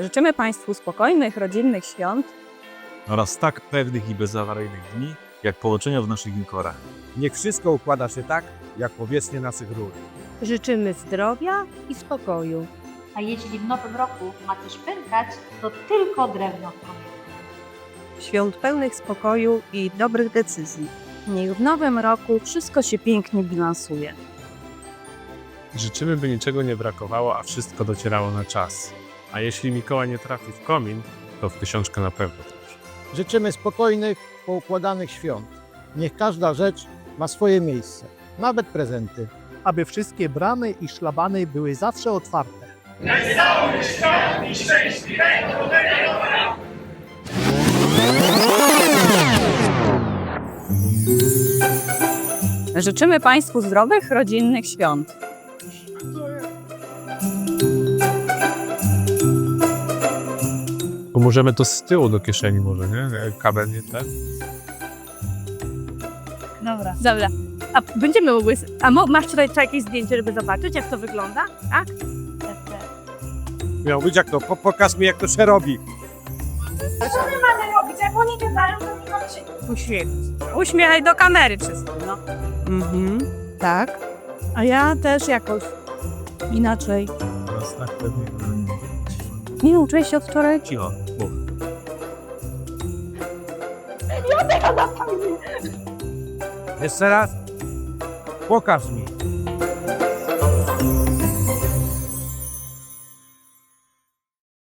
Życzymy Państwu spokojnych, rodzinnych świąt. oraz tak pewnych i bezawaryjnych dni, jak połączenia w naszych inkorach. Niech wszystko układa się tak, jak powierzchnie naszych rur. Życzymy zdrowia i spokoju. A jeśli w nowym roku ma coś pękać, to tylko drewno w. Świąt pełnych spokoju i dobrych decyzji. Niech w nowym roku wszystko się pięknie bilansuje. Życzymy, by niczego nie brakowało, a wszystko docierało na czas. A jeśli Mikołaj nie trafi w komin, to w tysiączkę na pewno trafi. Życzymy spokojnych, poukładanych świąt. Niech każda rzecz ma swoje miejsce, nawet prezenty. aby wszystkie bramy i szlabany były zawsze otwarte. Życzymy Państwu zdrowych, rodzinnych świąt. Pomożemy to z tyłu do kieszeni może, nie? Kabel nie ten. Dobra. Dobra. A będziemy mogły. A mo, masz tutaj jakieś zdjęcie, żeby zobaczyć, jak to wygląda? Tak? Miał być jak to, po, pokaż mi jak to się robi. Uśmiech. Uśmiechaj do kamery wszystko, no. Mhm. Tak. A ja też jakoś inaczej. Teraz tak pewnie. Nie nauczyłeś się od wczoraj? Cicho, mów. Jeszcze raz. Pokaż mi.